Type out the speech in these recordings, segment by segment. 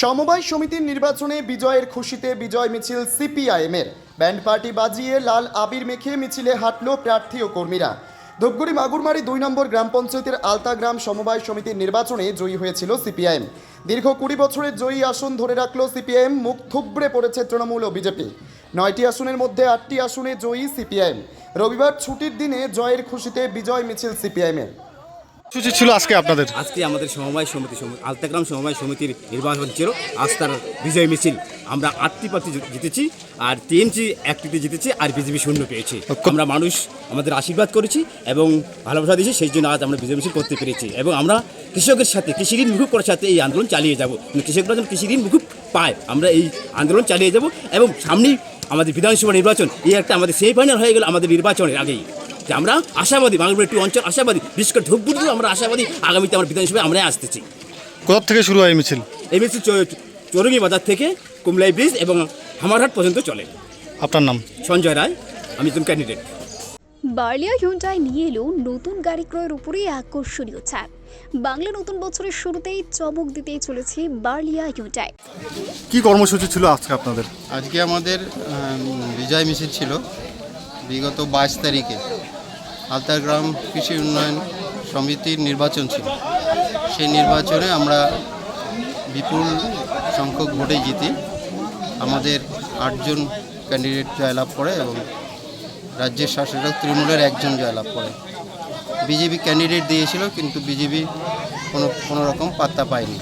সমবায় সমিতির নির্বাচনে বিজয়ের খুশিতে বিজয় মিছিল সিপিআইএমের। ব্যান্ড পার্টি বাজিয়ে লাল আবির মেখে মিছিলে হাঁটল প্রার্থী ও কর্মীরা। ধূপগুড়ি মাগুরমারি দুই নম্বর গ্রাম পঞ্চায়েতের আলতাগ্রাম সমবায় সমিতির নির্বাচনে জয়ী হয়েছিল সিপিআইএম। দীর্ঘ কুড়ি বছরের জয়ী আসন ধরে রাখল সিপিআইএম, মুখ থুবড়ে পড়েছে তৃণমূল ও বিজেপি। নয়টি আসনের মধ্যে আটটি আসনে জয়ী সিপিআইএম। রবিবার ছুটির দিনে জয়ের খুশিতে বিজয় মিছিল সিপিআইএমের। সূচি ছিল আজকে আপনাদের? আজকে আমাদের সমবায় সমিতি সম- আলতাগ্রাম সমবায় সমিতির নির্বাচন ছিল আস্থার বিজয় মিছিল। আমরা আটটি প্রার্থী জিতেছি আর টিএমসি একটিতে জিতেছি আর বিজেপি শূন্য পেয়েছি। আমরা মানুষ আমাদের আশীর্বাদ করেছি এবং ভালোবাসা দিয়েছি সেই জন্য আজ আমরা বিজয় মিছিল করতে পেরেছি। এবং আমরা কৃষকের সাথে কৃষি ঋণ মুকুব করার সাথে এই আন্দোলন চালিয়ে যাব। কৃষকরা যেন কৃষি ঋণ মুকুব পায় আমরা এই আন্দোলন চালিয়ে যাব। এবং সামনেই আমাদের বিধানসভা নির্বাচন এই একটা আমাদের সেই ফাইনাল হয়ে গেল আমাদের নির্বাচনের আগেই। যে আমরা আশাবাদী বাংলার একটি অঞ্চল আশাবাদী বিশেষ করে ধূপগুড়িতেও আমরা আশাবাদী আগামীতে আমার বিধানসভায় আমরা আসতেছি। কোথা থেকে শুরু হয় মিছিল? এই মিছিল চরঙ্গি বাজার থেকে কুমলাই ব্রিজ এবং হামারহাট পর্যন্ত চলে। আপনার নাম? সঞ্জয় রায় আমি একজন ক্যান্ডিডেট বার্লিয়া হিউন্ডাই নিয়ে এলো নতুন গাড়ি ক্রয়ের উপরে আকর্ষণীয় ছাড় বাংলা নতুন বছরের শুরুতেই চমক দিতেই চলেছে বার্লিয়া হিউন্ডাই কি কর্মসূচি ছিল আজকে আপনাদের? আজকে আমাদের বিজয় মিছিল ছিল। বিগত বাইশ তারিখে। আলতাগ্রাম কৃষি উন্নয়ন সমিতির নির্বাচন ছিল। সেই নির্বাচনে আমরা বিপুল সংখ্যক ভোটে জিতি আমাদের আটজন ক্যান্ডিডেট জয়লাভ করে এবং রাজ্যের শাসক তৃণমূলের একজন জয়লাভ করে। বিজেপি ক্যান্ডিডেট দিয়েছিল কিন্তু বিজেপি কোনো কোনো রকম পাত্তা পায়নি।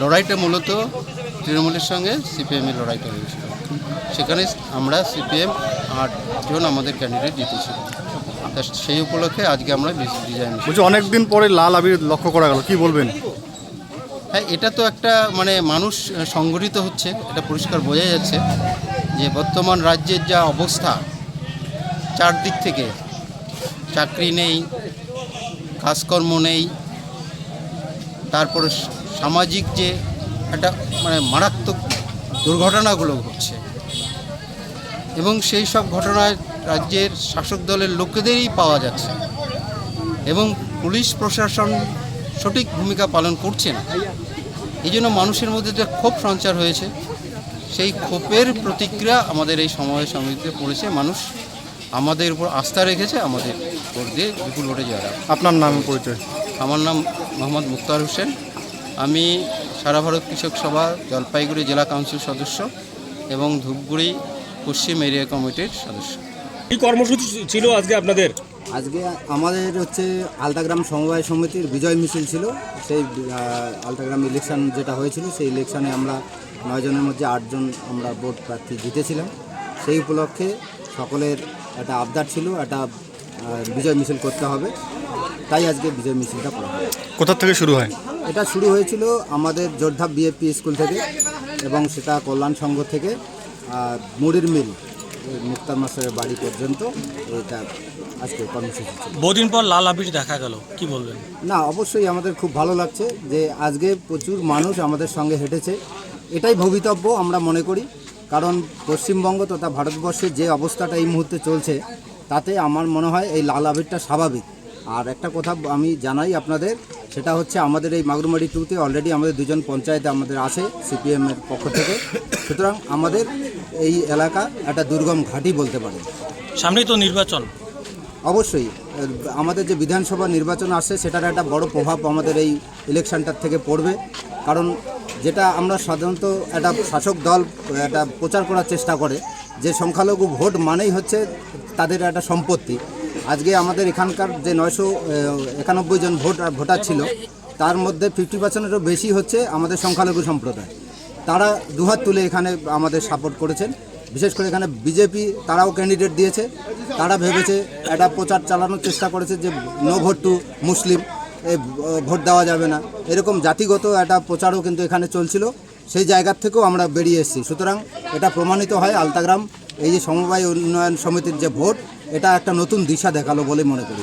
লড়াইটা মূলত তৃণমূলের সঙ্গে সিপিএমের লড়াইটা হয়েছিল। সেখানে আমরা সিপিএম আটজন আমাদের ক্যান্ডিডেট জিতেছিল। তা সেই উপলক্ষে আজকে আমরা বিজয় বলছি অনেকদিন পরে লাল আবির লক্ষ্য করা গেল কি বলবেন? হ্যাঁ এটা তো একটা মানে মানুষ সংগঠিত হচ্ছে এটা পরিষ্কার বোঝা যাচ্ছে যে বর্তমান রাজ্যের যা অবস্থা চারদিক থেকে চাকরি নেই কাজকর্ম নেই তারপরে সামাজিক যে একটা মানে মারাত্মক দুর্ঘটনাগুলো ঘটছে এবং সেই সব ঘটনায় রাজ্যের শাসক দলের লোকেদেরই পাওয়া যাচ্ছে এবং পুলিশ প্রশাসন সঠিক ভূমিকা পালন করছে না। এই জন্য মানুষের মধ্যে যে ক্ষোভ সঞ্চার হয়েছে। সেই ক্ষোভের প্রতিক্রিয়া আমাদের এই সময় সমিতিতে পড়েছে। মানুষ আমাদের উপর আস্থা রেখেছে আমাদের ভোট দিয়ে বিপুল ভোটে জয়লাভ আপনার নাম পরিচয়? আমার নাম মোহাম্মদ মুক্তার হোসেন। আমি সারা ভারত কৃষক সভা জলপাইগুড়ি জেলা কাউন্সিল সদস্য এবং ধূপগুড়ি পশ্চিম এরিয়া কমিটির সদস্য। কি কর্মসূচি ছিল আজকে আপনাদের? আজকে আমাদের হচ্ছে আলতাগ্রাম সমবায় সমিতির বিজয় মিছিল ছিল। সেই আলতাগ্রাম ইলেকশন যেটা হয়েছিল সেই ইলেকশনে আমরা নয়জনের মধ্যে আটজন আমরা ভোট প্রার্থী জিতেছিলাম। সেই উপলক্ষে সকলের একটা আবদার ছিল একটা বিজয় মিছিল করতে হবে। তাই আজকে বিজয় মিছিলটা করা হয়। কোথা থেকে শুরু হয়? এটা শুরু হয়েছিল আমাদের যোদ্ধা বিএপি স্কুল থেকে এবং সেটা কল্যাণ সংঘ থেকে মুড়ির মিল। মুক্তার মাস্টারের বাড়ি পর্যন্ত এটা আজকে কর্মসূচি ছিল। বহুদিন পর লাল আবির দেখা গেল কি বলবেন? না অবশ্যই আমাদের খুব ভালো লাগছে যে আজকে প্রচুর মানুষ আমাদের সঙ্গে হেঁটেছে। এটাই ভবিতব্য আমরা মনে করি। কারণ পশ্চিমবঙ্গ তথা ভারতবর্ষে যে অবস্থাটা এই মুহূর্তে চলছে তাতে আমার মনে হয় এই লাল আবিরটা স্বাভাবিক। আর একটা কথা আমি জানাই আপনাদের সেটা হচ্ছে আমাদের এই মাগুরমারি টুতে অলরেডি আমাদের দুজন পঞ্চায়েতে আমাদের আছে সিপিএমের পক্ষ থেকে। সুতরাং আমাদের এই এলাকা একটা দুর্গম ঘাঁটি বলতে পারেন। সামনেই তো নির্বাচন। অবশ্যই আমাদের যে বিধানসভা নির্বাচন আসছে সেটার একটা বড় প্রভাব আমাদের এই ইলেকশনটার থেকে পড়বে। কারণ যেটা আমরা সাধারণত একটা শাসক দল একটা প্রচার করার চেষ্টা করে যে সংখ্যালঘু ভোট মানেই হচ্ছে তাদের একটা সম্পত্তি। আজকে আমাদের এখানকার যে নয়শো একানব্বই জন ভোট ভোটার ছিল তার মধ্যে ফিফটি পার্সেন্টেরও বেশি হচ্ছে আমাদের সংখ্যালঘু সম্প্রদায়। তারা দুহাত তুলে এখানে আমাদের সাপোর্ট করেছেন। বিশেষ করে এখানে বিজেপি তারাও ক্যান্ডিডেট দিয়েছে। তারা ভেবেছে একটা প্রচার চালানোর চেষ্টা করেছে যে নো ভোট টু মুসলিম এ ভোট দেওয়া যাবে না। এরকম জাতিগত একটা প্রচারও কিন্তু এখানে চলছিল। সেই জায়গার থেকেও আমরা বেরিয়ে এসেছি। সুতরাং এটা প্রমাণিত হয় আলতাগ্রাম, এই যে সমবায় উন্নয়ন সমিতির যে ভোট এটা একটা নতুন দিশা দেখাল বলে মনে করি।